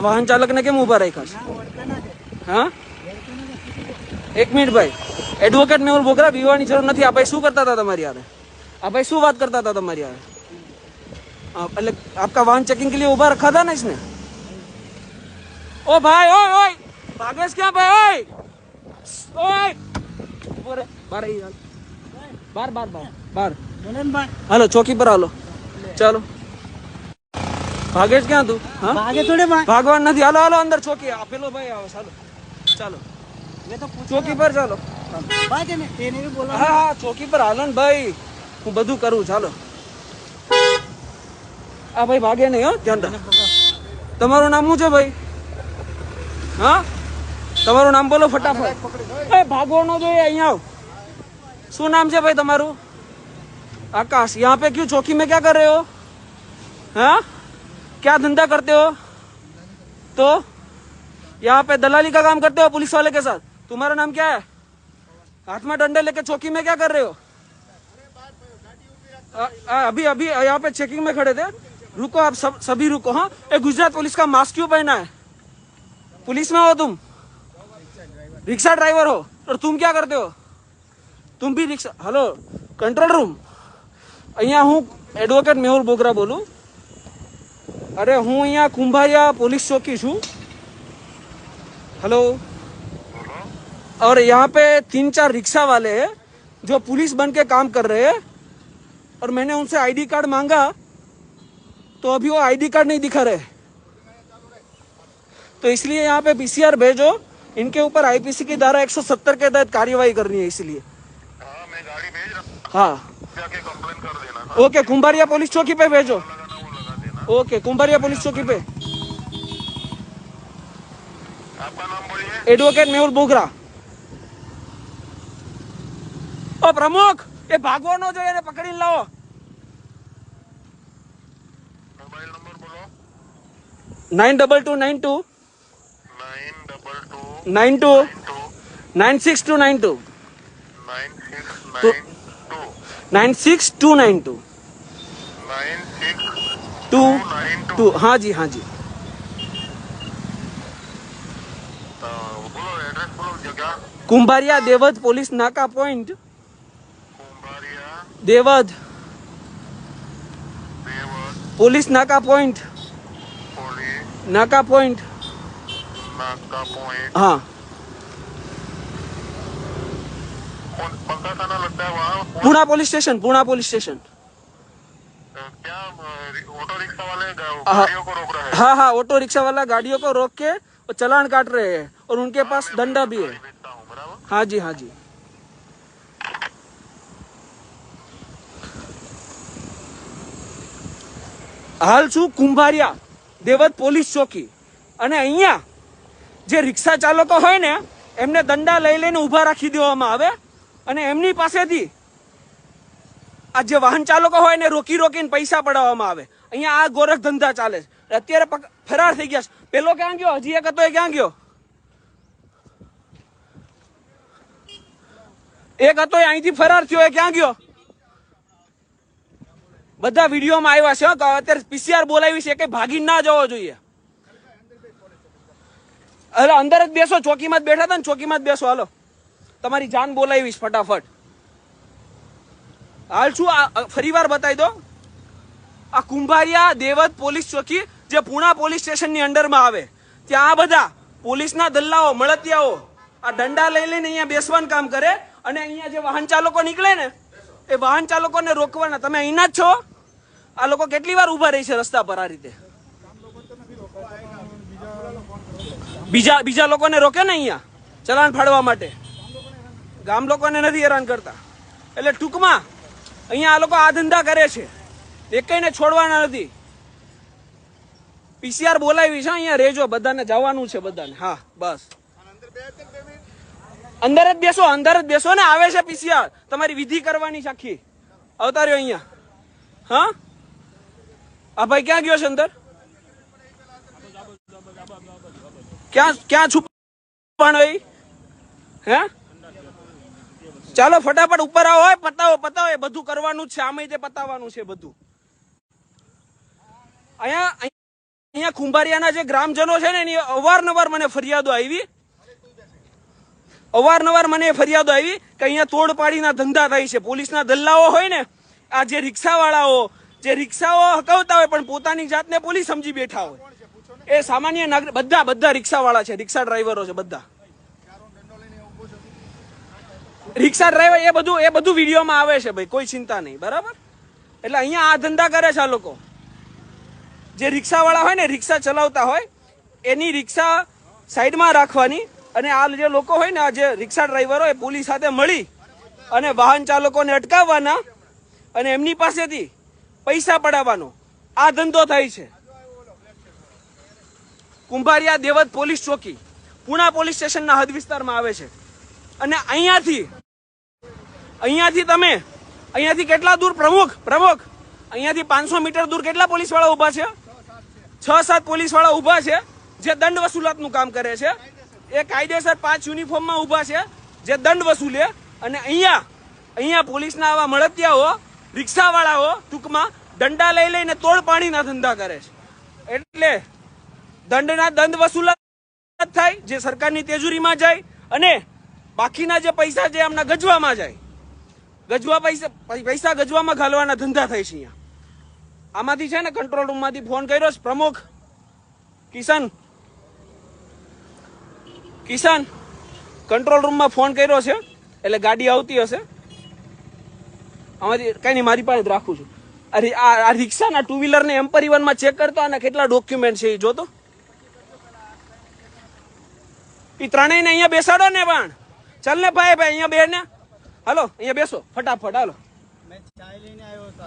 वाहन चालक ने के उभा रही खास हाँ एक मिनट भाई एडवोकेट ने बोक ज़रूर नहीं आप शू करता था तमारी आ भाई शू बात करता था तमारी आ अलग आपका वाहन चेकिंग के लिए उभा रखा था ना इसने ओ भाई ओए ओए भागेश क्या भाई ओए ओए बोरे बार ही यार बार बार बार बार હાલ બાર બાર બાર બાર હાલો ચોકી પર હાલો ચાલો ભાગેશ ક્યાં તું હા आगे थोड़े मार ભાગવાન નથી હાલો હાલો અંદર ચોકી આ પેલો ભાઈ આવે ચાલો ચાલો ये तो पूछ ચોકી પર ચાલો बात है ना तेने भी बोला હા હા ચોકી પર હાલો ને ભાઈ હું બધું કરું ચાલો આ ભાઈ ભાગે નહીં હો ધ્યાન રાખ તમારું નામ શું છે ભાઈ હા તમારું નામ બોલો ફટાફટ એ ભાગવો ન જોઈએ અહીંયા આવ શું નામ છે ભાઈ તમારું आकाश यहाँ पे क्यों? चौकी में क्या कर रहे हो? हाँ? क्या धंधा करते हो? तो? यहाँ पे दलाली का काम करते हो पुलिस वाले के साथ? तुम्हारा नाम क्या है? हाथ में डंडे लेके चौकी में क्या कर रहे हो? आ, आ, अभी अभी यहाँ पे चेकिंग में खड़े थे। रुको आप सब सभी रुको हाँ? गुजरात पुलिस का मास्क क्यों पहना है? पुलिस में हो तुम? रिक्शा ड्राइवर हो? और तुम क्या करते हो? तुम भी रिक्शा हेलो कंट्रोल रूम અહીંયા હું એડવોકેટ મેહુલ બોગરા બોલું અરે હું અહીંયા કુંભારિયા पुलिस चौकी છું हेलो और यहाँ पे तीन चार रिक्शा वाले हैं जो पुलिस बन के काम कर रहे हैं और मैंने उनसे आईडी कार्ड मांगा तो अभी वो आईडी कार्ड नहीं दिखा रहे तो इसलिए यहाँ पे पीसीआर भेजो इनके ऊपर आईपीसी की धारा 170 के तहत कार्यवाही करनी है इसलिए हाँ मैं गाड़ी भेज रहा हाँ हूँ जाके कंप्लेन कर देना ना ओके कुंभारिया पुलिस चौकी पे भेजो लगाना वो लगा देना ओके कुंभारिया पुलिस चौकी पे आपका नाम बोलिए એડવોકેટ મેહુલ બોગરા ઓ પ્રમુખ એ ભાગવો ન જોઈએ એને પકડીને લાવો मोबाइल नंबर बोलो nine double two nine two nine double two nine two two nine six two nine two nine six two nine two two two હા જી હા જી કુંભારિયા દેવદ પોલીસ નાકા પોઈન્ટ દેવદ પોલીસ નાકા પોઈન્ટ નાકા પોઈન્ટ હા Puna police station Puna police station क्या अ, auto rickshaw वाले गा- हाँ। गाड़ियों को रोक रहे हैं हाँ हाँ ऑटो रिक्शा वाला गाड़ियों को रोक के और चलान काट रहे हैं और उनके पास डंडा भी है भेजता हूँ बराबर हाँ जी हाँ जी હાલ છું કુંભારિયા દેવત પોલીસ ચોકી અને અહીંયા જે રિક્ષા ચાલકો હોય ને એમને દંડા લઈ લઈને ઊભા રાખી દેવામાં આવે અને એમની પાસેથી આ જે વાહન ચાલકો હોય ને રોકી રોકીને પૈસા પડાવવામાં આવે. અહીંયા આ ગોરખ ધંધા ચાલે છે. અત્યારે ફરાર થઈ ગયા છે. પેલો ક્યાં ગયો? હજી એક હતો, એ ક્યાં ગયો? એક હતો અહીંથી ફરાર થયો, એ ક્યાં ગયો? બધા વિડીયોમાં આવ્યા છે અત્યારે પીસીઆર બોલાવી છે કે ભાગી ના જવો જોઈએ. એટલે અંદર જ બેસો, ચોકીમાં જ બેઠા હતા ને, ચોકીમાં જ બેસો, હાલો. તમારી જાન બોલાવીશ ફટાફટ. હાલ શું ફરીવાર બતાવી દો. આ કુંભારિયા દેવત પોલીસ ચોકી જે પુણા પોલીસ સ્ટેશનની અંડરમાં આવે. ત્યાં આ બધા પોલીસના દલ્લાઓ, મળતિયાઓ આ દંડા લઈ લઈને અહીંયા બેસવાનું કામ કરે અને અહીંયા જે વાહન ચાલકો નીકળે ને, એ વાહન ચાલકોને રોકવાના. તમે અહીંના જ છો? આ લોકો કેટલી વાર ઊભા રહી છે રસ્તા પર આ રીતે? બીજા બીજા લોકોને રોકે ને અહીંયા? ચલાન ફાડવા માટે? ગામ લોકોને નથી હેરાન કરતા. એટલે ટૂંકમાં અહીંયા આ લોકો આ ધંધા કરે છે. એકઈને છોડવાના નથી. પીસીઆર બોલાવી છે, અહીંયા રેજો, બધાને જવાનું છે, બધાને. હા, બસ. અંદર જ બેસો, અંદર જ બેસો ને આવે છે પીસીઆર. તમારી વિધિ કરવાની સાખી આવતા રહ્યો અહીંયા. હા? આ ભાઈ ક્યાં ગયો છે અંદર? ક્યાં ક્યાં છુપાણો હે? ચાલો ફટાફટ ઉપર આવો પતાવો પતાવો, એ બધું કરવાનું છે. આમે તે પતાવવાનું છે બધું. અહીંયા અહીંયા ખુંભારિયાના જે ગ્રામજનો છે ને, એની અવારનવાર મને ફરિયાદો આવી. અવારનવાર મને ફરિયાદો આવી કે અહીંયા તોડ પાડીના ધંધા થાય છે. પોલીસના દલ્લાઓ હોય ને, આ જે રિક્ષાવાળાઓ, જે રિક્ષાઓ હકવતા હોય પણ પોતાની જાતને પોલીસ સમજી બેઠા હોય. એ સામાન્ય નાગરિક, બધા બધા રિક્ષાવાળા છે, રિક્ષા ડ્રાઈવરો છે, બધા. રિક્ષા ડ્રાઈવર એ બધું એ બધું વિડીયોમાં આવે છે ભાઈ, કોઈ ચિંતા નહીં, બરાબર? એટલે અહીંયા આ ધંધા કરે છે આ લોકો. જે રિક્ષાવાળા હોય ને, રિક્ષા ચલાવતા હોય, એની રિક્ષા સાઈડમાં રાખવાની અને આ જે લોકો હોય ને, આ જે રિક્ષા ડ્રાઈવરો એ પોલીસ સાથે મળી અને વાહન ચાલકોને અટકાવવાના અને એમની પાસેથી પૈસા પડાવવાનો. આ ધંધો થાય છે. કુંભારિયા દેવત પોલીસ ચોકી, પુણા પોલીસ સ્ટેશનના હદ વિસ્તારમાં આવે છે. અને અહીંયાથી અહીંયાથી તમે, અહીંયાથી કેટલા દૂર? પ્રમુખ પ્રમુખ. અહીંયાથી પાંચસો મીટર દૂર કેટલા પોલીસવાળા ઊભા છે? છ સાત પોલીસવાળા ઊભા છે, જે દંડ વસૂલાતનું કામ કરે છે. એ કાયદેસર પાંચ યુનિફોર્મમાં ઊભા છે, જે દંડ વસૂલે. અને અહીંયા અહીંયા પોલીસના આવા મળતિયાઓ, રિક્ષાવાળાઓ ટૂંકમાં દંડા લઈ લઈને તોડ પાણીના ધંધા કરે છે. એટલે દંડના દંડ વસૂલાત થાય, જે સરકારની તેજુરીમાં જાય, અને બાકીના જે પૈસા જે એમના ગજવામાં જાય ગજવા પૈસા પૈસા ગજવામાં ઘાલવાના ધંધા થાય છે અહીંયા. આમાંથી છે ને કંટ્રોલ રૂમમાંથી ફોન કર્યો છે, પ્રમુખ. કિશન. કિશન કંટ્રોલ રૂમમાં ફોન કર્યો છે, એટલે ગાડી આવતી હશે. આમાંથી કંઈ નહીં મારી પાસે જ રાખું છું. અરે, આ રિક્ષાના ટુ વ્હીલરને એમ પરિવહનમાં ચેક કરતો અને કેટલા ડોક્યુમેન્ટ છે એ જોતો. એ ત્રણેયને અહીંયા બેસાડો ને પણ. ચાલ ને ભાઈ ભાઈ, અહીંયા બે ને હાલો અહીંયા બેસો ફટાફટ હાલો मैं चाय लेने आया होता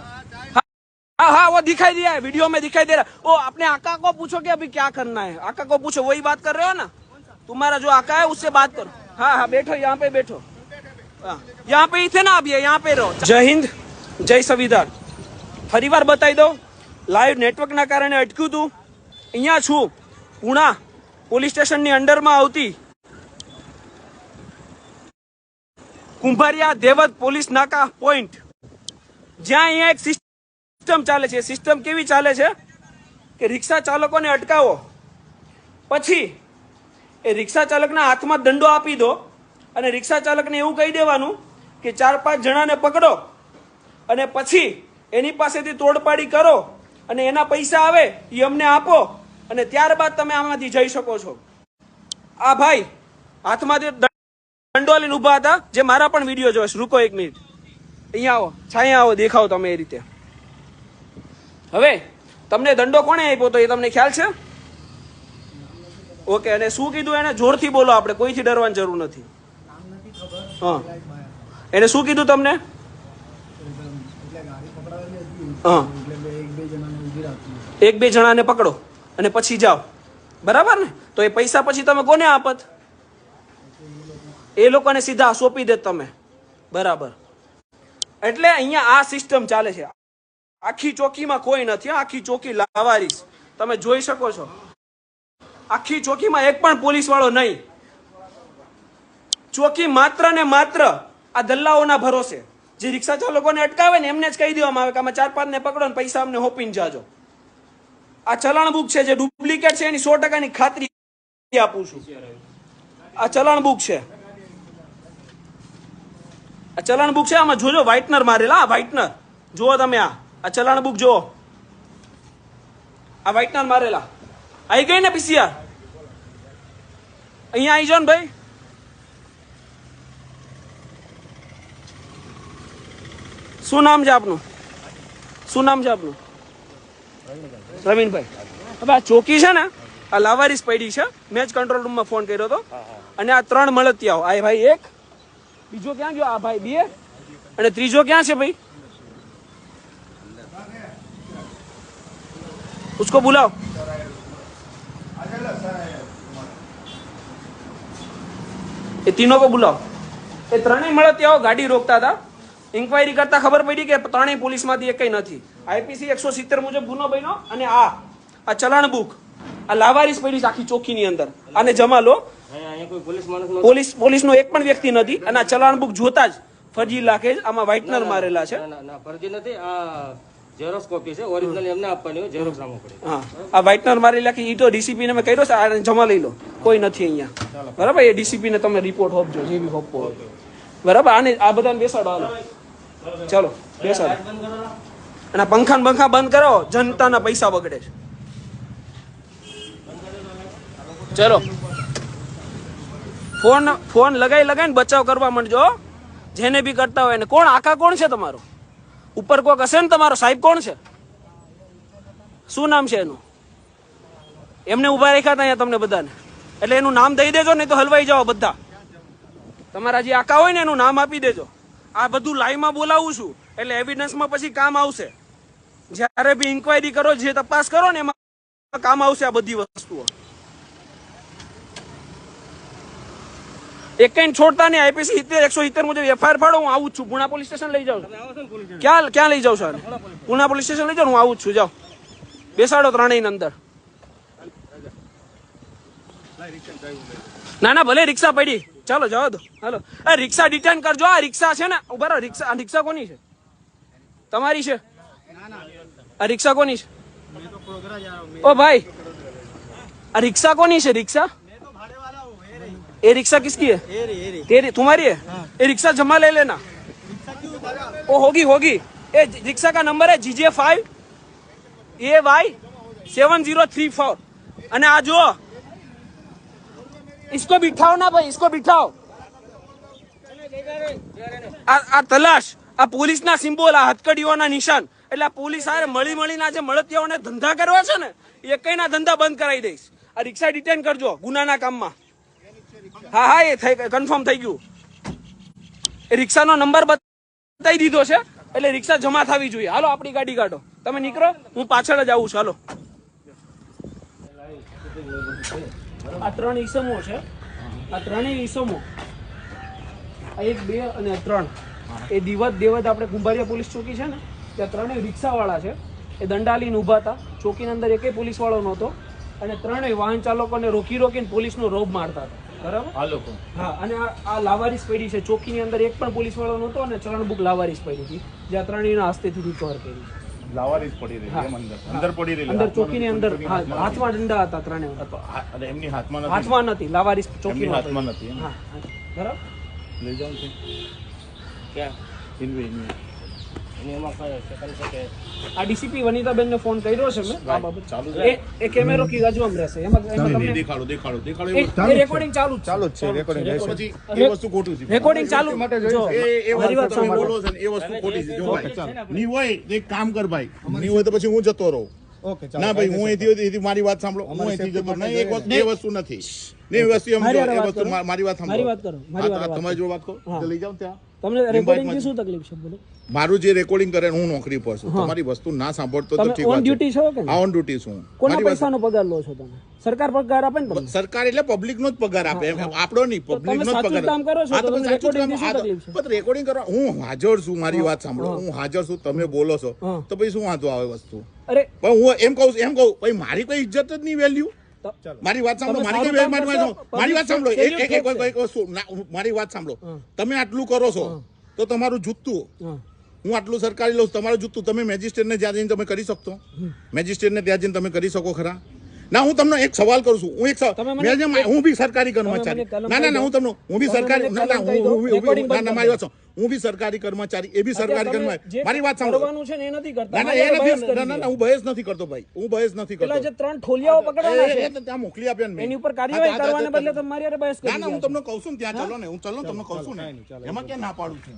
हाँ हाँ वो दिखाई दिया है वीडियो में दिखाई दे रहा है वो अपने आका को पूछो कि अभी क्या करना है आका को पूछो वही बात कर रहे हो ना तुम्हारा जो आका है उससे बात करो हाँ हाँ बैठो यहाँ पे बैठो हाँ, यहाँ पे ही थे ना अभी यहाँ पे રહો જય હિન્દ જય સંવિધાન ફરીવાર બતાવી દઉં લાઈવ નેટવર્કના કારણે અટક્યું હતું અહીંયા છું પુણા પોલીસ સ્ટેશનની અંડરમાં આવતી કુંભારિયા દેવત પોલીસ નાકા પોઈન્ટ જ્યાં અહીંયા એક સિસ્ટમ ચાલે છે. સિસ્ટમ કેવી ચાલે છે? કે રિક્ષા ચાલકોને અટકાવો. પછી એ રિક્ષા ચાલકના હાથમાં દંડો આપી દો અને રિક્ષા ચાલકને એવું કહી દેવાનું કે ચાર પાંચ જણાને પકડો અને પછી એની પાસેથી તોડપાડી કરો અને એના પૈસા આવે એ અમને આપો અને ત્યારબાદ તમે આમાંથી જઈ શકો છો. આ ભાઈ, હાથમાંથી દંડો લઈને ઊભા હતા, જે મારા પણ વીડિયો જોશ રૂકો એક મિનિટ. અહીંયા આવો. છાયા આવો, દેખાવ તમે એ રીતે. હવે, તમને દંડો કોણે આપ્યો તો એ તમને ખ્યાલ છે? ઓકે, અને શું કીધું એને? જોરથી બોલો આપણે, કોઈથી ડરવાની જરૂર નથી. હા. એને શું કીધું તમને? હા. એક બે જણાને પકડો અને પછી જાઓ. બરાબર ને? તો એ પૈસા પછી તમે કોને આપત? એ લોકોને સીધા સોંપી દે તમે. બરાબર. એટલે અહીંયા આ સિસ્ટમ ચાલે છે. આખી ચોકીમાં કોઈ નથી આખી ચોકી લાવારીસ. તમે જોઈ શકો છો. આખી ચોકીમાં એક પણ પોલીસ વાળો નહીં. ચોકી માત્ર ને માત્ર આ દલ્લાઓના ભરોસે. જે રિક્ષા ચાલકોને અટકાવે ને એમને જ કહી દેવામાં આવે કે અમે ચાર પાંચ ને પકડો ને પૈસા અમને હોપીને જાજો. આ ચલણ બુક છે જે ડુપ્લિકેટ છે, એની સો ટકાની ખાતરી આપું છું. આ ચલણ બુક છે. આ ચલણ બુક છે આમાં જોજો વ્હાઇટનર મારેલા આ વ્હાઇટનર. જુઓ તમે આ. આ ચલણ બુક જુઓ. આ વ્હાઇટનર મારેલા. આવી ગઈ ને પીસીઆર? અહીંયા આવી જાઓ ને ભાઈ. શું નામ છે આપનું? શું નામ છે આપનું? રવીનભાઈ. હવે આ ચોકી છે ને આ લાવારીસ પડી છે. મેં જ કંટ્રોલ રૂમમાં ફોન કર્યો હતો. અને આ ત્રણ મળતિયાઓ. આ ભાઈ એક બીજો ક્યાં ગયો આ ભાઈ બે અને ત્રીજો ક્યાં છે ભાઈ उसको बुलाओ એ तीनों को बुलाओ એ ત્રણેય મળતિયાઓ ગાડી રોકતા હતા ઇન્ક્વાયરી કરતા ખબર પડી કે ત્રણેય પોલીસમાંથી એકય નથી આઈપીસી એકસો સિત્તેર મુજબ ગુનો બન્યો અને આ આ ચલાણ બુક આ લાવારીસ પડી છે આખી ચોકીની અંદર આને જમા લો પોલીસ પોલીસનો એક પણ વ્યક્તિ નથી અને આ ચલાણ બુક જોતા જ ફરજી લાગે આમાં વ્હાઇટનર મારેલા છે. ના ના ના ફરજી નથી આ ઝેરોક્સ કોપી છે ઓરિજિનલ એમને આપવાની હોય ઝેરોક્સ નામું પડે. હા. આ વ્હાઇટનર મારેલા કે ઈ તો ડીસીપી ને મેં કર્યો છે આ જમા લઈ લો. કોઈ નથી અહીંયા. બરાબર એ ડીસીપી ને તમે રિપોર્ટ હોપજો જે બી હોપો બરાબર આને આ બધાને બેસાડો હાલો. ચલો બેસાડો. અને પંખા ને બંખા બંધ કરો જનતાના પૈસા બગડે છે. ચલો. ફોન ફોન લગાઈ લગાઈને બચાવ કરવા માંડજો જેને બી કરતા હોય ને કોણ? આખા કોણ છે તમારો? ઉપર કોક હશે ને તમારો? સાહેબ કોણ છે? શું નામ છે એનું? એમને ઊભા રાખ્યા હતા અહીંયા તમને બધાને. એટલે એનું નામ દઈ દેજો, નહીં તો હલવાઈ જાઓ બધા. તમારા જે આકા હોય ને એનું નામ આપી દેજો. આ બધું લાઈવમાં બોલાવું છું. એટલે એવિડન્સમાં પછી કામ આવશે. જ્યારે બી ઇન્ક્વાયરી કરો, જે તપાસ કરો ને એમાં કામ આવશે આ બધી વસ્તુઓ. એક છોડતા નહીં આઈપીસી સિત્તેર એકસો સિત્તેર મુજબ એફઆઈઆર ફાડો હું આવું છું. પુણા પોલીસ સ્ટેશન લઈ જાઉં. ક્યાં ક્યાં લઈ જાઉં સર? પુણા પોલીસ સ્ટેશન લઈ જાઉં હું આવું છું જાઓ. બેસાડો ત્રણેય અંદર. ના ના ભલે રિક્ષા પડી. ચાલો જવા દો. હાલો. આ રિક્ષા ડિટેન કરજો. આ રિક્ષા છે ને ઊભા રહો. રિક્ષા આ રિક્ષા કોની છે? તમારી છે? આ રિક્ષા કોની છે? ઓ ભાઈ. આ રિક્ષા કોની છે રિક્ષા? ये रिक्शा किसकी है तेरी तुम्हारी है ये रिक्शा जमा ले लेना ओ होगी होगी ये रिक्शा का नंबर है GJ five A Y seven zero three four અને આ જો इसको बिठाओ ना भाई इसको बिठाओ આ આ તલાશ આ પોલીસના સિમ્બોલ આ હથકડીઓના નિશાન એટલે આ પોલીસ હારે મળી મળીને આજે મળતિયાઓને ધંધા કરવા છે ને એ કઈના ધંધા બંધ કરાવી દઈશ આ રિક્ષા ડિટેન કરજો ગુનાના કામમાં હા હા, એ થઈ કન્ફર્મ થઈ ગયું. એ રિક્ષાનો નંબર બતાવી દીધો છે, એટલે રિક્ષા જમા થવી જોઈએ. હાલો, આપણી ગાડી કાઢો. તમે નીકળો, હું પાછળ જ આવું છું. હાલો. આ ત્રણ ઈસમો છે. આ ત્રણેય ઈસમો એક, બે અને ત્રણ, એ દિવત દેવત આપણે કુંભારિયા પોલીસ ચોકી છે ને, ત્યાં ત્રણેય રિક્ષાવાળા છે. એ દંડાલીને ઊભા હતા. ચોકીની અંદર એકેય પોલીસવાળો નહોતો. અને ત્રણેય વાહન ચાલકોને રોકી રોકીને પોલીસનો રોબ મારતા હતા. બરાબર? આ લોકો. હા અને આ આ લાવારીસ પડી છે. ચોકીની અંદર એક પણ પોલીસવાળો નહોતો અને ચરણ બુક લાવારીસ પડી હતી જ્યાં ત્રણેયના હસ્તેથી રિકવર કરી લાવારીસ પડી રહી એમ અંદર. અંદર પડી રહી અંદર ચોકીની અંદર હાથમાં દંડા હતા ત્રણેય અને એમની હાથમાં નથી. હાથમાં નથી લાવારીસ ચોકી હાથમાં નથી હા હા. બરાબર? લઈ જાઉં છે. ક્યાં? ઇનવે ઇનવે એની એમાં કઈ છે? આ ડીસીપી વનિતાબેનને ફોન કર્યો છે મેં? આ બાબત ચાલુ એ એ કેમેરો કી બાજુમાં રહેશે. એમાં એમાં તમને દેખાડો દેખાડો દેખાડો એ- એ એ રેકોર્ડિંગ ચાલુ ચાલુ છે રેકોર્ડિંગ રહેશે. એ વસ્તુ ખોટું છે. રેકોર્ડિંગ ચાલુ જો એ એ વસ્તુ તમે બોલો છો એ વસ્તુ ખોટી છે. જો ભાઈ ની હોય તો એક કામ કર ભાઈ. ની હોય તો પછી હું જતો રહું. ઓકે ના ભાઈ હું અહીંથી મારી વાત સાંભળો. હું અહીંથી જતો નહીં એક વસ્તુ એ વસ્તુ નથી. નહીં વસ્તુ એમ મારી એ વાત વસ્તુ મારી વાત સાંભળો. મારી વાત કરો, તમારી જો વાત કરો. લઈ જાઓ ત્યાં. તમને રેકોર્ડિંગની શું તકલીફ છે બોલો? મારું જે રેકોર્ડિંગ કરે હું નોકરી પર છું. તમારી વસ્તુ ના સાંભળતો તો ઠીક છો. કે હા ઓન ડ્યુટી છું કોના પૈસાનો પગાર લો છો તમે? સરકાર પગાર આપે ને સરકાર એટલે પબ્લિક નો જ પગાર આપે. આપણો નહીં પબ્લિક નો જ પગાર કામ કરો છો, તો ની શું તકલીફ છે? પણ રેકોર્ડિંગ કરવા હું હાજર છું મારી વાત સાંભળો. હું. હાજર છું તમે બોલો છો. તો પછી શું વાંધો આવે વસ્તુ? અરે પણ હું એમ કહું એમ કહું ભાઈ મારી કોઈ ઇજ્જત જ નહીં વેલ્યુ મારી વાત સાંભળો મારી કઈ મારી વાત મારી વાત સાંભળો. એક એક એક એક વસ્તુ મારી વાત સાંભળો. તમે આટલું કરો છો તો તમારું જૂતું હું. આટલું સરકારી લઉં તમારું જૂતું તમે મેજિસ્ટ્રેટને જ્યાં જઈને તમે કરી શકતો. મેજિસ્ટ્રેટને ત્યાં જઈને તમે કરી શકો ખરા. ના હું તમને એક સવાલ કરું છું. હું એક મેં જેમ- હું બી સરકારી કર્મચારી. ના ના ના હું તમને હું બી સરકારી ના ના હું ના ના મારી વાત. હું બી સરકારી કર્મચારી એ બી સરકારી કર્મચારી. મારી વાત જે સાંભળો છે ને એ નથી કરતા. ના ના એ નથી ના ના હું બહેસ નથી કરતો ભાઈ. હું બહેસ નથી કરતો. જે ત્રણ ઠોલિયાઓ પકડવાના છે ત્યાં મોકલી આપ્યા ને એની ઉપર કાર્યવાહી કરવાને બદલે તમારી અરે બહેસ કરી ના ના હું તમને કહું છું ત્યાં ચાલો ને હું ચાલો તમને કહું છું ને. એમાં કે ના પાડું છું?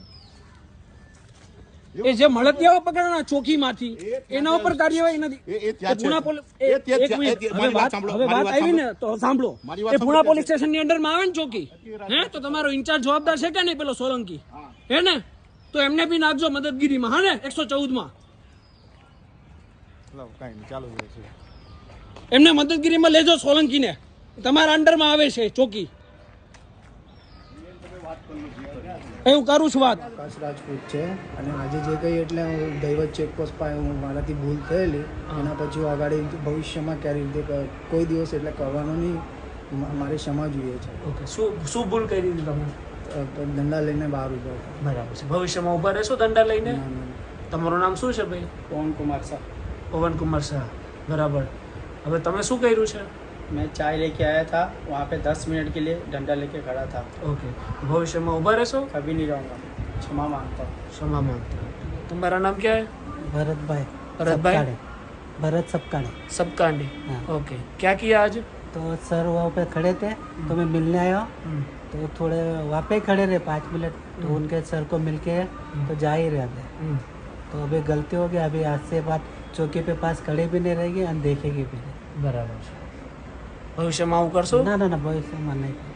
એ જે મળતિયાઓ પકડવાના ચોકીમાંથી એના ઉપર કાર્યવાહી નથી પુણા પોલીસ વાત આવી ને તો સાંભળો. એ પુણા પોલીસ સ્ટેશનની અંદરમાં આવે ને ચોકી હે? તો તમારો ઇન્ચાર્જ જવાબદાર છે કે નહીં પેલો સોલંકી? હે. ને? તો એમને બી નાખજો મદદગીરીમાં. હા ને? એકસો ચૌદમાં એમને મદદગીરી નહીં લેજો સોલંકી ને એમને મદદગીરીમાં લેજો સોલંકીને. તમારા અંડરમાં આવે છે ચોકી. એ હું કરું છું વાત? આકાશ રાજપૂત છે. અને આજે જે કંઈ એટલે હું દૈવત ચેકપોસ્ટ પાસે હું મારાથી ભૂલ થયેલી એના પછી હું આગળ ભવિષ્યમાં ક્યારે રીતે કોઈ દિવસ એટલે કરવાનો નહીં મારે ક્ષમા જોઈએ છે. ઓકે શું શું ભૂલ કરી હતી તમે દંડા લઈને બહાર ઊભા બરાબર છે. ભવિષ્યમાં ઊભા રહેશો દંડા લઈને. તમારું નામ શું છે ભાઈ? પવન કુમાર શાહ. પવન કુમાર શાહ. બરાબર. હવે તમે શું કર્યું છે? मैं चाय लेके आया था वहाँ पे दस मिनट के लिए डंडा लेके खड़ा था। ओके। भविष्य में उबर है सो कभी नहीं रहूँगा क्षमा माँगता हूँ। क्षमा माँगता हूँ। तुम्हारा नाम क्या है? भरत भाई। भरत भाई? भरत सबकांडे। सबकांडे। ओके। क्या किया आज? तो सर वहाँ पे खड़े थे तो मैं मिलने आया। हम्म। तो थोड़े वहाँ पे खड़े रहे पाँच मिनट। तो हम्म। उनके सर को मिल के हम्म। तो जा ही रहे थे तो अभी गलती हो गई अभी आज से बात चौकी पे पास खड़े भी नहीं रहेगी अनदेखेगी भी नहीं। बराबर। ભવિષ્યમાં આવું કરશો? ના ના ના ભવિષ્યમાં નહીં.